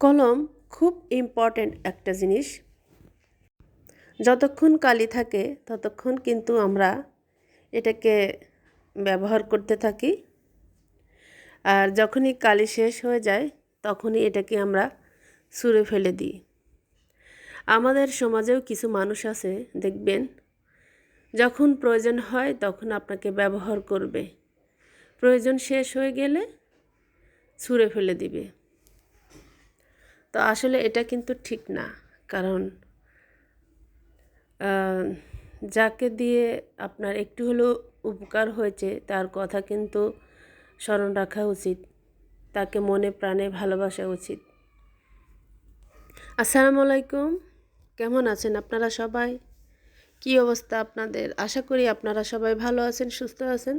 কলম খুব ইম্পর্ট্যান্ট একটা জিনিস। যতক্ষণ কালি থাকে, ততক্ষণ কিন্তু আমরা এটাকে ব্যবহার করতে থাকি। আর যখনই কালি শেষ হয়ে যায়, তখনই এটাকে আমরা সুরে ফেলে দিই। আমাদের সমাজেও কিছু মানুষ আছে, দেখবেন, যখন প্রয়োজন হয় তখন আপনাকে ব্যবহার করবে। প্রয়োজন শেষ হয়ে গেলে ছুঁড়ে ফেলে দিবে। তো আসলে এটা কিন্তু ঠিক না। কারণ যাকে দিয়ে আপনার একটু হলেও উপকার হয়েছে, তার কথা কিন্তু স্মরণ রাখা উচিত। তাকে মনে প্রাণে ভালোবাসা উচিত। আসসালামু আলাইকুম। কেমন আছেন আপনারা সবাই? কি অবস্থা আপনাদের? আশা করি আপনারা সবাই ভালো আছেন, সুস্থ আছেন।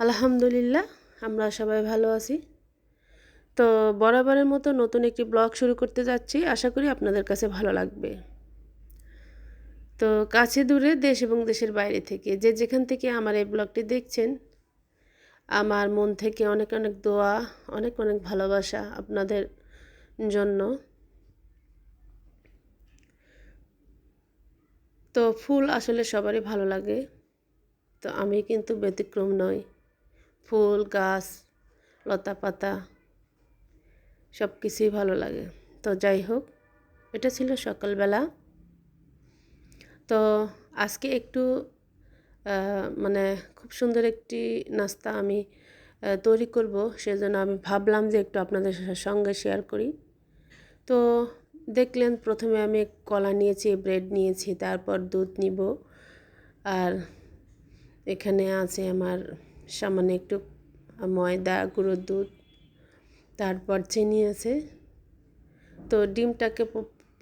আলহামদুলিল্লাহ, আমরা সবাই ভালো আছি। তো বরাবরের মতো নতুন একটি ব্লগ শুরু করতে যাচ্ছি। আশা করি আপনাদের কাছে ভালো লাগবে। তো কাছে দূরে দেশ এবং দেশের বাইরে থেকে যে যেখান থেকে আমার এই ব্লগটি দেখছেন, আমার মন থেকে অনেক অনেক দোয়া, অনেক অনেক ভালোবাসা আপনাদের জন্য। তো ফুল আসলে সবারই ভালো লাগে, তো আমি কিন্তু ব্যতিক্রম নই। ফুল, গাছ লতা পাতা সব কিছুই ভালো লাগে। তো যাই হোক, এটা ছিল সকালবেলা। তো আজকে একটু মানে খুব সুন্দর একটি নাস্তা আমি তৈরি করব। সেজন্য আমি ভাবলাম যে একটু আপনাদের সঙ্গে শেয়ার করি। তো দেখলেন প্রথমে আমি কলা নিয়েছি ব্রেড নিয়েছি, তারপর দুধ নিব। আর এখানে আছে আমার সামান্য একটু ময়দা গুঁড়োর দুধ তারপর চিনি আছে। তো ডিমটাকে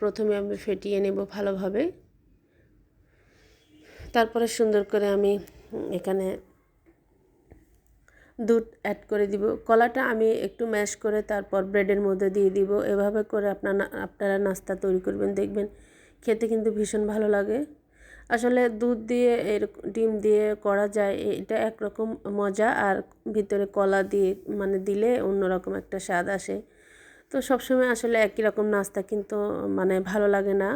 প্রথমে আমি ফেটিয়ে নেব ভালোভাবে। তারপরে সুন্দর করে আমি এখানে দুধ অ্যাড করে দিব। কলাটা আমি একটু ম্যাশ করে তারপর ব্রেডের মধ্যে দিয়ে দিব। এভাবে করে আপনারা আপনারা নাস্তা তৈরি করবেন, দেখবেন খেতে কিন্তু ভীষণ ভালো লাগে। আসলে দুধ দিয়ে এর ডিম দিয়ে করা যায়, এটা একরকম মজা আর ভিতরে কলা দিয়ে মানে দিলে অন্যরকম একটা স্বাদ আসে। তো সবসময় আসলে একই রকম নাস্তা কিন্তু মানে ভালো লাগে না।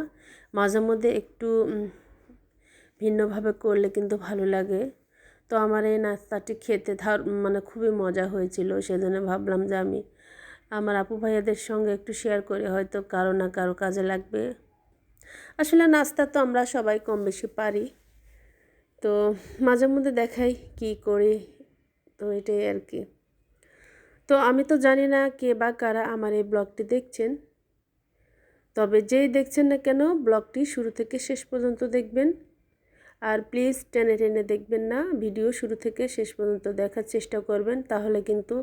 মাঝে মধ্যে একটু ভিন্নভাবে করলে কিন্তু ভালো লাগে। তো আমার এই নাস্তাটি খেতে ধার মানে খুবই মজা হয়েছিল, সেজন্য ভাবলাম যে আমি আমার আপু ভাইয়াদের সঙ্গে একটু শেয়ার করে, হয়তো কারও না কারও কাজে লাগবে। আসলে নাস্তা তো আমরা সবাই কম বেশি পারি। তো মাঝে মধ্যে দেখাই কি করি, তো এটাই আর কি। তো আমি তো জানি না কে বা কারা আমার এই ব্লগটি দেখছেন। তবে যেই দেখছেন না কেন, ব্লগটি শুরু থেকে শেষ পর্যন্ত দেখবেন। আর প্লিজ টেনে টেনে দেখবেন না, ভিডিও শুরু থেকে শেষ পর্যন্ত দেখার চেষ্টা করবেন, তাহলে কিন্তু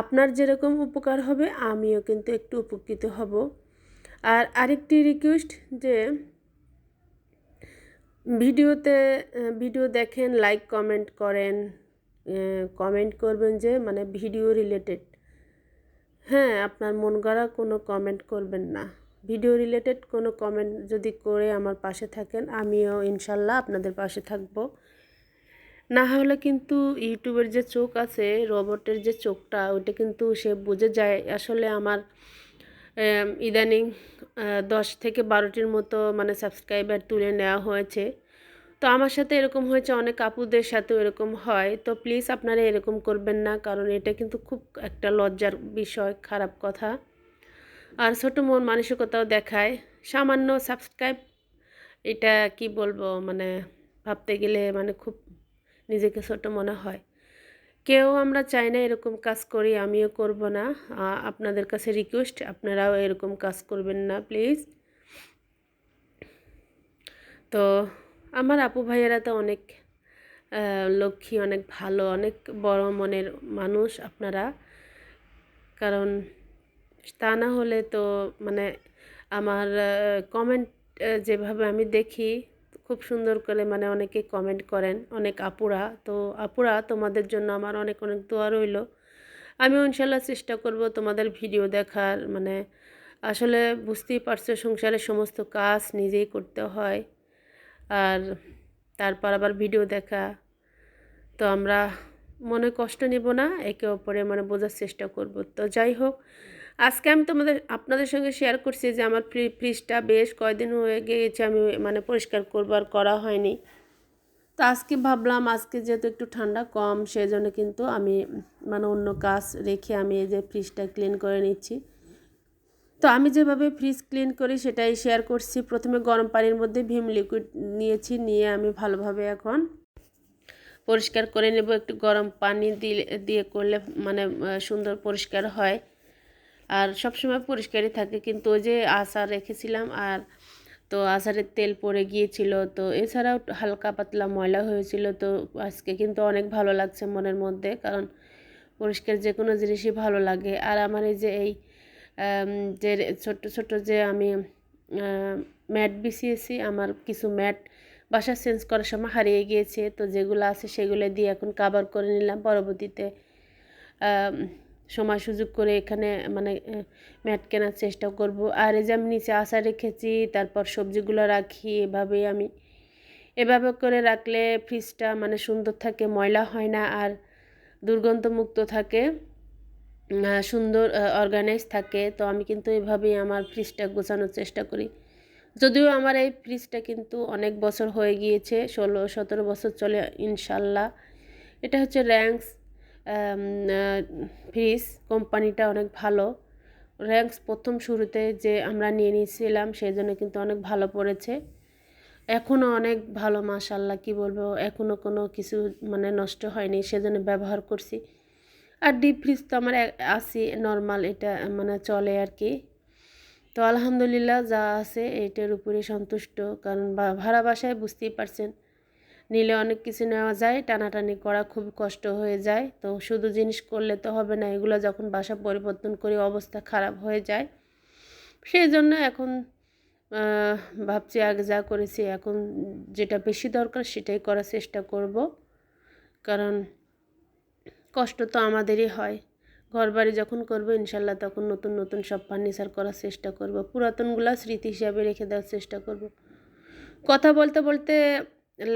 আপনার যেরকম উপকার হবে, আমিও কিন্তু একটু উপকৃত হব। আর আরেকটি রিকোয়েস্ট যে ভিডিওতে ভিডিও দেখেন লাইক কমেন্ট করেন কমেন্ট করবেন যে মানে ভিডিও রিলেটেড হ্যাঁ আপনার মন গড়া কোনো কমেন্ট করবেন না। ভিডিও রিলেটেড কোনো কমেন্ট যদি করে আমার পাশে থাকেন, আমিও ইনশাল্লাহ আপনাদের পাশে থাকব। না হলে কিন্তু ইউটিউবের যে চোখ আছে, রোবটের যে চোখটা, ওইটা কিন্তু সে বুঝে যায়। আসলে আমার ইদানিং দশ থেকে বারোটির মতো মানে সাবস্ক্রাইবার তুলে নেওয়া হয়েছে। তো আমার সাথে এরকম হয়েছে, অনেক আপুদের সাথেও এরকম হয়। তো প্লিজ আপনারা এরকম করবেন না, কারণ এটা কিন্তু খুব একটা লজ্জার বিষয়, খারাপ কথা। আর ছোটো মন মানসিকতাও দেখায়। সামান্য সাবস্ক্রাইব এটা কি বলব মানে ভাবতে গেলে মানে খুব নিজেকে ছোট মনে হয়। কেউ আমরা চাই না এরকম কাজ করি, আমিও করব না। আপনাদের কাছে রিকোয়েস্ট আপনারাও এরকম কাজ করবেন না প্লিজ তো আমার আপু ভাইয়েরা তো অনেক লক্ষ্মী, অনেক ভালো, অনেক বড় মনের মানুষ আপনারা। কারণ তা না হলে তো মানে আমার কমেন্ট যেভাবে আমি দেখি খুব সুন্দর করে মানে অনেকে কমেন্ট করেন, অনেক আপুরা। তো আপুরা, তোমাদের জন্য আমার অনেক অনেক দোয়া রইল। আমি ইনশাল্লাহ চেষ্টা করব তোমাদের ভিডিও দেখার মানে আসলে বুঝতেই পারছ সংসারের সমস্ত কাজ নিজেই করতে হয়। আর তারপর আবার ভিডিও দেখা। তো আমরা মনে কষ্ট নেব না, একে অপরে মানে বোঝার চেষ্টা করব। তো যাই হোক আজকে আমি তোমাদের, আপনাদের সঙ্গে শেয়ার করছি যে আমার ফ্রি ফ্রিজটা বেশ কয়দিন হয়ে গিয়েছে, আমি মানে পরিষ্কার করবার করা হয়নি। তো আজকে ভাবলাম, আজকে যেহেতু একটু ঠান্ডা কম সেই জন্য কিন্তু আমি মানে অন্য কাজ রেখে আমি এই যে ফ্রিজটা ক্লিন করে নিচ্ছি। তো আমি যেভাবে ফ্রিজ ক্লিন করি, সেটাই শেয়ার করছি। প্রথমে গরম পানির মধ্যে ভীম লিকুইড নিয়েছি, নিয়ে আমি ভালোভাবে এখন পরিষ্কার করে নেব। একটু গরম পানি দিয়ে দিয়ে করলে মানে সুন্দর পরিষ্কার হয়। আর সবসময় পরিষ্কারই থাকে। কিন্তু ওই যে আচার রেখেছিলাম আর তো আচারের তেল পড়ে গিয়েছিল। তো এছাড়াও হালকা পাতলা ময়লা হয়েছিল। তো আজকে কিন্তু অনেক ভালো লাগছে মনের মধ্যে। কারণ পরিষ্কার যে কোনো জিনিসই ভালো লাগে। আর আমার এই যে এই যে ছোট্ট ছোট্ট যে আমি ম্যাট বিছিয়েছি, আমার কিছু ম্যাট বাসা চেঞ্জ করার সময় হারিয়ে গিয়েছে। তো যেগুলো আছে সেগুলো দিয়ে এখন কাবার করে নিলাম। পরবর্তীতে সময় সুযোগ করে এখানে মানে ম্যাট কেনার চেষ্টা করব। আর এই যে আমি নিচে আশা রেখেছি, তারপর সবজিগুলো রাখি, এভাবেই আমি, এভাবে করে রাখলে ফ্রিজটা মানে সুন্দর থাকে, ময়লা হয় না আর দুর্গন্ধমুক্ত থাকে সুন্দর অর্গানাইজ থাকে। তো আমি কিন্তু এভাবেই আমার ফ্রিজটা গোছানোর চেষ্টা করি। যদিও আমার এই ফ্রিজটা কিন্তু অনেক বছর হয়ে গিয়েছে, ষোলো, সতেরো বছর চলে, ইনশাল্লাহ। এটা হচ্ছে র্যাঙ্কস ফ্রিজ কোম্পানিটা অনেক ভালো। র্যাঙ্কস প্রথম শুরুতে যে আমরা নিয়ে নিয়েছিলাম, সেই জন্য কিন্তু অনেক ভালো পড়েছে। এখনও অনেক ভালো মাশাল্লাহ কি বলব এখনও কোনো কিছু মানে নষ্ট হয়নি, সেজন্য ব্যবহার করছি। আর ডিপ ফ্রিজ তো আমার আছে নর্মাল এটা মানে চলে আর কি। তো আলহামদুলিল্লাহ যা আছে, এটার উপরে সন্তুষ্ট, কারণ ভাড়া বাসায় বুঝতেই পারছেন। নিলে অনেক কিছু নেওয়া যায়, টানাটানি করা খুব কষ্ট হয়ে যায়। তো শুধু জিনিস করলে তো হবে না, এগুলো যখন বাসা পরিবর্তন করে অবস্থা খারাপ হয়ে যায়। সেই জন্য এখন ভাবছি আগে যা করেছি, এখন যেটা বেশি দরকার সেটাই করার চেষ্টা করব। কারণ কষ্ট তো আমাদেরই হয়। ঘর বাড়ি যখন করব, ইনশাল্লাহ তখন নতুন নতুন সব ফার্নিচার করার চেষ্টা করব। পুরাতনগুলো স্মৃতি হিসাবে রেখে দেওয়ার চেষ্টা করব। কথা বলতে বলতে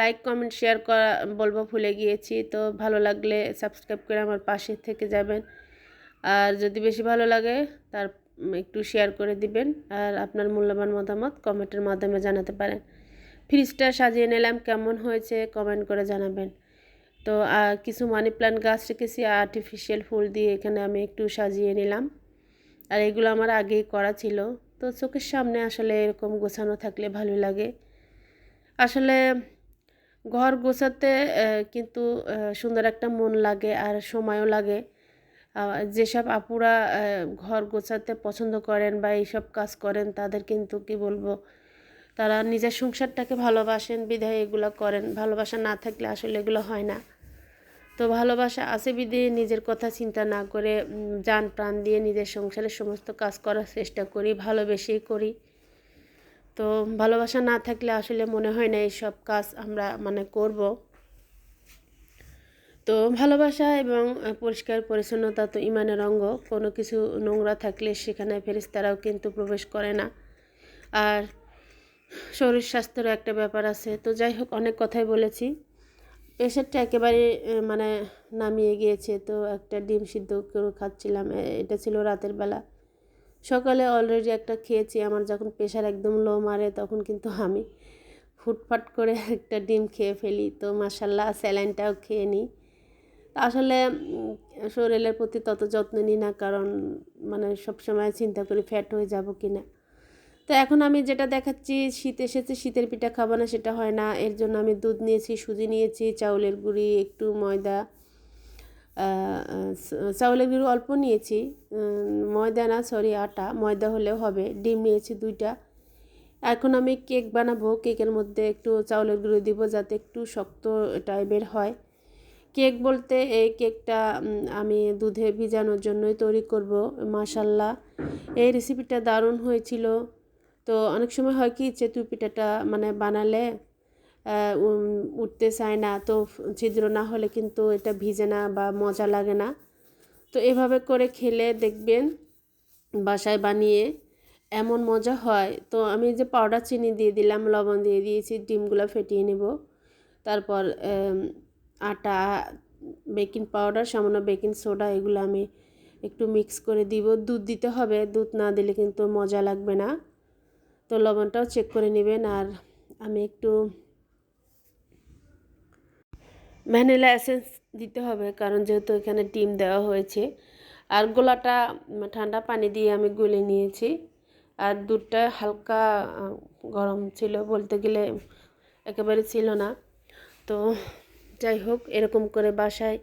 লাইক কমেন্ট শেয়ার করা, বলব ভুলে গিয়েছি। তো ভালো লাগলে সাবস্ক্রাইব করে আমার পাশে থেকে যাবেন। আর যদি বেশি ভালো লাগে, তার একটু শেয়ার করে দিবেন। আর আপনার মূল্যবান মতামত কমেন্টের মাধ্যমে জানাতে পারেন। ফ্রিজটা সাজিয়ে নিলাম, কেমন হয়েছে কমেন্ট করে জানাবেন। তো কিছু মানি প্ল্যান্ট গাছ রেখেছি আর্টিফিশিয়াল ফুল দিয়ে এখানে আমি একটু সাজিয়ে নিলাম। আর এগুলো আমার আগেই করা ছিল। তো চোখের সামনে আসলে এরকম গোছানো থাকলে ভালো লাগে। আসলে ঘর গোছাতে কিন্তু সুন্দর একটা মন লাগে আর সময়ও লাগে। যেসব আপুরা ঘর গোছাতে পছন্দ করেন বা এইসব কাজ করেন, তাদের কিন্তু কি বলব, তারা নিজের সংসারটাকে ভালোবাসেন বিধায় এগুলো করেন। ভালোবাসা না থাকলে আসলে এগুলো হয় না। তো ভালোবাসা আছে বিধে, নিজের কথা চিন্তা না করে যান প্রাণ দিয়ে নিজের সংসারের সমস্ত কাজ করার চেষ্টা করি, ভালোবেসেই করি। তো ভালোবাসা না থাকলে আসলে মনে হয় না এইসব কাজ আমরা মানে করব। তো ভালোবাসা এবং পরিষ্কার পরিচ্ছন্নতা তো ইমানের অঙ্গ। কোনো কিছু নোংরা থাকলে সেখানে ফেরিস্তারাও কিন্তু প্রবেশ করে না। আর শরীর স্বাস্থ্যেরও একটা ব্যাপার আছে। তো যাই হোক, অনেক কথাই বলেছি। প্রেশারটা একেবারে মানে নামিয়ে গিয়েছে। তো একটা ডিম সিদ্ধ করে খাচ্ছিলাম। এটা ছিল রাতের বেলা। সকালে অলরেডি একটা খেয়েছি, আমার যখন প্রেশার একদম লো মারে তখন কিন্তু আমি ফুটফাট করে একটা ডিম খেয়ে ফেলি। তো মাসাল্লাহ স্যালাইনটাও খেয়ে নিই। আসলে শরীরের প্রতি তত যত্ন নিই না, কারণ মানে সবসময় চিন্তা করি ফ্যাট হয়ে যাব কি না তো এখন আমি যেটা দেখাচ্ছি, শীত এসেছে, শীতের পিঠা খাব না, সেটা হয় না। এর জন্য আমি দুধ নিয়েছি, সুজি নিয়েছি, চাউলের গুঁড়ি, একটু ময়দা চাউলের গুঁড়ো অল্প নিয়েছি। ময়দা না সরি, আটা। ময়দা হলেও হবে। ডিম নিয়েছি দুইটা। এখন আমি কেক বানাবো। কেকের মধ্যে একটু চাউলের গুঁড়ো দিব যাতে একটু শক্ত টাইপের হয়। কেক বলতে এই কেকটা আমি দুধে ভিজানোর জন্যই তৈরি করব, মাশাল্লাহ। এই রেসিপিটা দারুণ হয়েছিল। তো অনেক সময় হয় কি চেতু পিঠাটা মানে বানালে উঠতে চায় না। তো ছিদ্র না হলে কিন্তু এটা ভিজে না বা মজা লাগে না। তো এভাবে করে খেলে দেখবেন বাসায় বানিয়ে এমন মজা হয়। তো আমি যে পাউডার চিনি দিয়ে দিলাম, লবণ দিয়ে দিয়েছি, ডিমগুলো ফেটিয়ে নেব। তারপর আটা বেকিং পাউডার সামান্য বেকিং সোডা এগুলো আমি একটু মিক্স করে দিব। দুধ দিতে হবে, দুধ না দিলে কিন্তু মজা লাগবে না। তো লবণটাও চেক করে নেবেন। আর আমি একটু ভ্যানিলা এসেন্স দিতে হবে, কারণ যেহেতু এখানে ডিম দেওয়া হয়েছে। আর গোলাটা ঠান্ডা পানি দিয়ে আমি গুলে নিয়েছি। আর দুধটা হালকা গরম ছিল বলতে গেলে একেবারে ছিল না। তো যাই হোক, এরকম করে বাসায়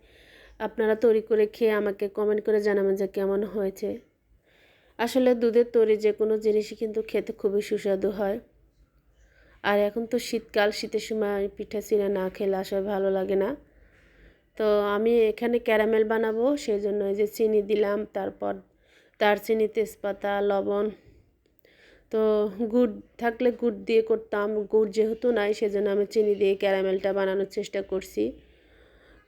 আপনারা তৈরি করে খেয়ে আমাকে কমেন্ট করে জানাবেন যে কেমন হয়েছে। আসলে দুধের তৈরি যে কোনো জিনিসই কিন্তু খেতে খুবই সুস্বাদু হয়। আর এখন তো শীতকাল, শীতের সময় পিঠা চিনা না খেলে আসলে ভালো লাগে না। তো আমি এখানে ক্যারামেল বানাবো, সেই জন্য এই যে চিনি দিলাম, তারপর দারচিনি, তেজপাতা, লবণ। তো গুড়, থাকলে গুড় দিয়ে করতাম, গুড় যেহেতু নাই, সেজন্য আমি চিনি দিয়ে ক্যারামেলটা বানানোর চেষ্টা করছি।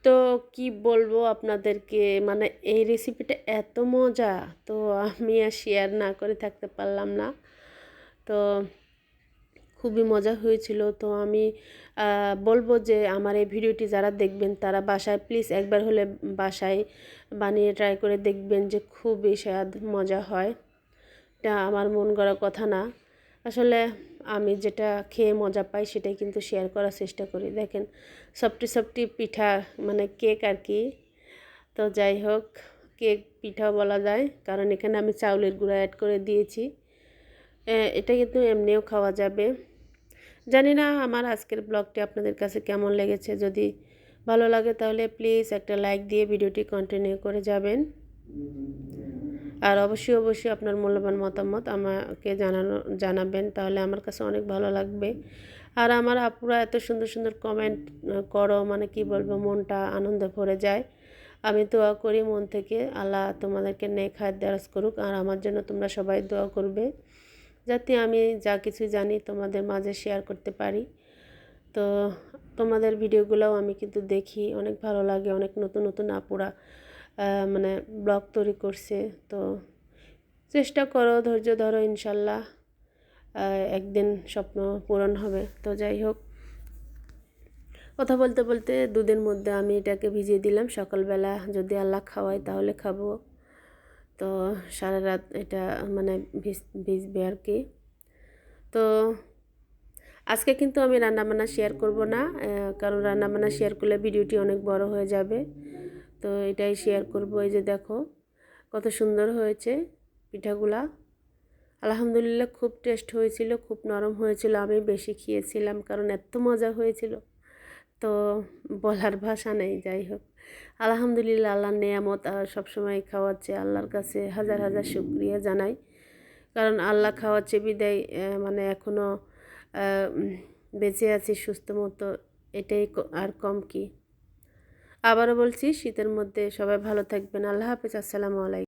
তো কি বলব আপনাদেরকে মানে এই রেসিপিটা এত মজা, তো আমি আর শেয়ার না করে থাকতে পারলাম না। তো খুবই মজা হয়েছিল। তো আমি বলব যে আমার এই ভিডিওটি যারা দেখবেন তারা বাসায় প্লিজ একবার হলে বাসায় বানিয়ে ট্রাই করে দেখবেন যে খুবই স্বাদ, মজা হয়। এটা আমার মন গড়া কথা না। আসলে আমি যেটা খেয়ে মজা পাই সেটাই কিন্তু শেয়ার করার চেষ্টা করি। দেখেন, সফটি সফটি পিঠা মানে কেক আর কি। তো যাই হোক কেক পিঠা বলা যায়। কারণ এখানে আমি চাউলের গুঁড়া অ্যাড করে দিয়েছি। এটা কিন্তু এমনিও খাওয়া যাবে। জানি না আমার আজকের ব্লগটি আপনাদের কাছে কেমন লেগেছে। যদি ভালো লাগে তাহলে প্লিজ একটা লাইক দিয়ে ভিডিওটি কন্টিনিউ করে যাবেন। আর অবশ্যই অবশ্যই আপনার মূল্যবান মতামত আমাকে জানানো, জানাবেন, তাহলে আমার কাছে অনেক ভালো লাগবে। আর আমার আপুরা এত সুন্দর সুন্দর কমেন্ট করো মানে কি বলব, মনটা আনন্দে ভরে যায়। আমি দোয়া করি মন থেকে, আল্লাহ তোমাদেরকে নেক হাত দেরাজ করুক, আর আমার জন্য তোমরা সবাই দোয়া করবে। যাতে আমি যা কিছু জানি তোমাদের মাঝে শেয়ার করতে পারি। তো তোমাদের ভিডিওগুলোও আমি কিন্তু দেখি, অনেক ভালো লাগে, অনেক নতুন নতুন আপুরা মানে ব্লগ তৈরি করছে। তো চেষ্টা করো, ধৈর্য ধরো, ইনশাল্লাহ একদিন স্বপ্ন পূরণ হবে। তো যাই হোক, কথা বলতে বলতে দুধের মধ্যে আমি এটাকে ভিজিয়ে দিলাম। সকালবেলা যদি আল্লাহ খাওয়াই তাহলে খাব। তো সারা রাত এটা মানে ভিজ, ভিজবে আর কি। তো আজকে কিন্তু আমি রান্নাবান্না শেয়ার করব না কারণ রান্নাবান্না শেয়ার করলে ভিডিওটি অনেক বড় হয়ে যাবে। তো এটাই শেয়ার করব, এই যে দেখো, কত সুন্দর হয়েছে পিঠাগুলা। আলহামদুলিল্লাহ খুব টেস্ট হয়েছিল, খুব নরম হয়েছিল, আমি বেশি খেয়েছিলাম কারণ এত মজা হয়েছিল। তো বলার ভাষা নেই, যাই হোক। আলহামদুলিল্লাহ, আল্লাহর নেয়ামত সবসময় খাওয়াচ্ছে আল্লাহর কাছে হাজার হাজার শুক্রিয়া জানাই। কারণ আল্লাহ খাওয়াচ্ছে বিদায় মানে এখনও বেঁচে আছি সুস্থ মতো, এটাই আর কম কি। আবারও বলছি, শীতের মধ্যে সবাই ভালো থাকবেন। আল্লাহ হাফেজ, আসসালামু আলাইকুম।